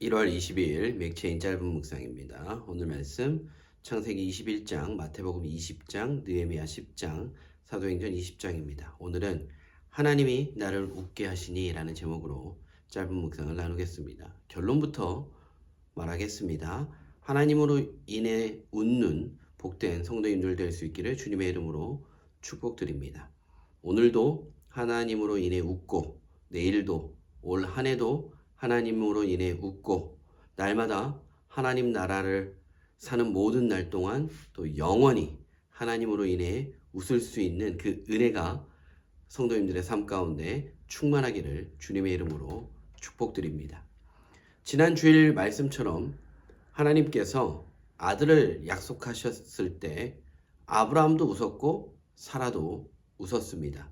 1월 22일 맥체인 짧은 묵상입니다. 오늘 말씀 창세기 21장, 마태복음 20장, 느헤미야 10장, 사도행전 20장입니다. 오늘은 하나님이 나를 웃게 하시니라는 제목으로 짧은 묵상을 나누겠습니다. 결론부터 말하겠습니다. 하나님으로 인해 웃는 복된 성도님들 될 수 있기를 주님의 이름으로 축복드립니다. 오늘도 하나님으로 인해 웃고 내일도 올 한 해도 하나님으로 인해 웃고 날마다 하나님 나라를 사는 모든 날 동안 또 영원히 하나님으로 인해 웃을 수 있는 그 은혜가 성도님들의 삶 가운데 충만하기를 주님의 이름으로 축복드립니다. 지난 주일 말씀처럼 하나님께서 아들을 약속하셨을 때 아브라함도 웃었고 사라도 웃었습니다.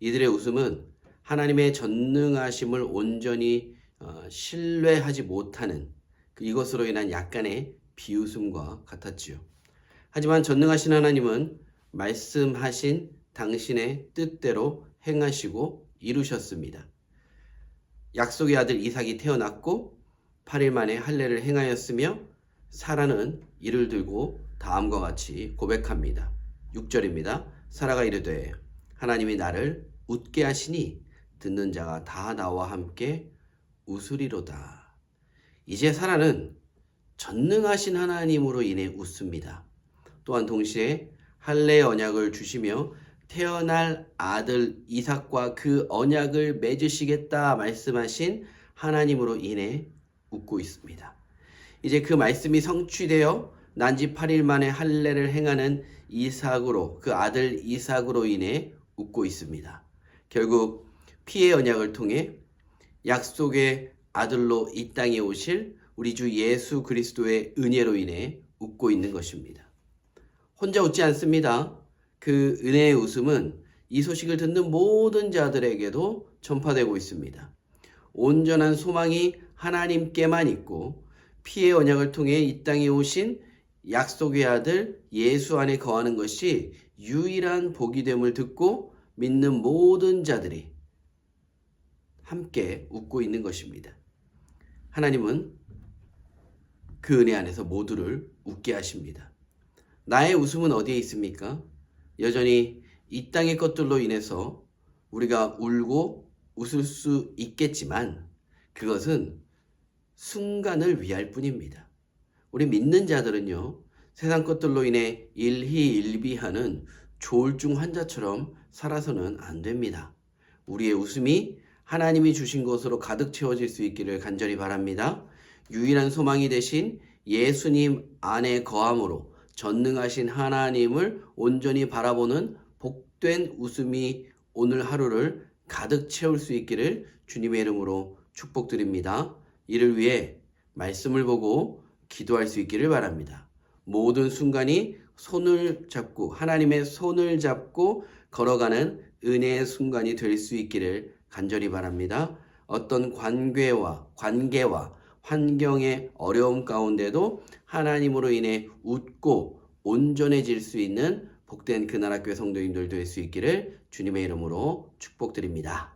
이들의 웃음은 하나님의 전능하심을 온전히 어, 신뢰하지 못하는 그 이것으로 인한 약간의 비웃음과 같았지요. 하지만 전능하신 하나님은 말씀하신 당신의 뜻대로 행하시고 이루셨습니다. 약속의 아들 이삭이 태어났고 8일 만에 할례를 행하였으며 사라는 이를 들고 다음과 같이 고백합니다. 6절입니다. 사라가 이르되 하나님이 나를 웃게 하시니 듣는 자가 다 나와 함께 웃으리로다. 이제 사라는 전능하신 하나님으로 인해 웃습니다. 또한 동시에 할례 언약을 주시며 태어날 아들 이삭과 그 언약을 맺으시겠다 말씀하신 하나님으로 인해 웃고 있습니다. 이제 그 말씀이 성취되어 난지 8일 만에 할례를 행하는 이삭으로 그 아들 이삭으로 인해 웃고 있습니다. 결국 피의 언약을 통해 약속의 아들로 이 땅에 오실 우리 주 예수 그리스도의 은혜로 인해 웃고 있는 것입니다. 혼자 웃지 않습니다. 그 은혜의 웃음은 이 소식을 듣는 모든 자들에게도 전파되고 있습니다. 온전한 소망이 하나님께만 있고 피의 언약을 통해 이 땅에 오신 약속의 아들 예수 안에 거하는 것이 유일한 복이 됨을 듣고 믿는 모든 자들이 함께 웃고 있는 것입니다. 하나님은 그 은혜 안에서 모두를 웃게 하십니다. 나의 웃음은 어디에 있습니까? 여전히 이 땅의 것들로 인해서 우리가 울고 웃을 수 있겠지만 그것은 순간을 위할 뿐입니다. 우리 믿는 자들은요, 세상 것들로 인해 일희일비하는 조울증 환자처럼 살아서는 안 됩니다. 우리의 웃음이 하나님이 주신 것으로 가득 채워질 수 있기를 간절히 바랍니다. 유일한 소망이 되신 예수님 안에 거함으로 전능하신 하나님을 온전히 바라보는 복된 웃음이 오늘 하루를 가득 채울 수 있기를 주님의 이름으로 축복드립니다. 이를 위해 말씀을 보고 기도할 수 있기를 바랍니다. 모든 순간이 손을 잡고 하나님의 손을 잡고 걸어가는 은혜의 순간이 될 수 있기를 간절히 바랍니다. 어떤 관계와 관계와 환경의 어려움 가운데도 하나님으로 인해 웃고 온전해질 수 있는 복된 그 나라 교회 성도님들 될 수 있기를 주님의 이름으로 축복드립니다.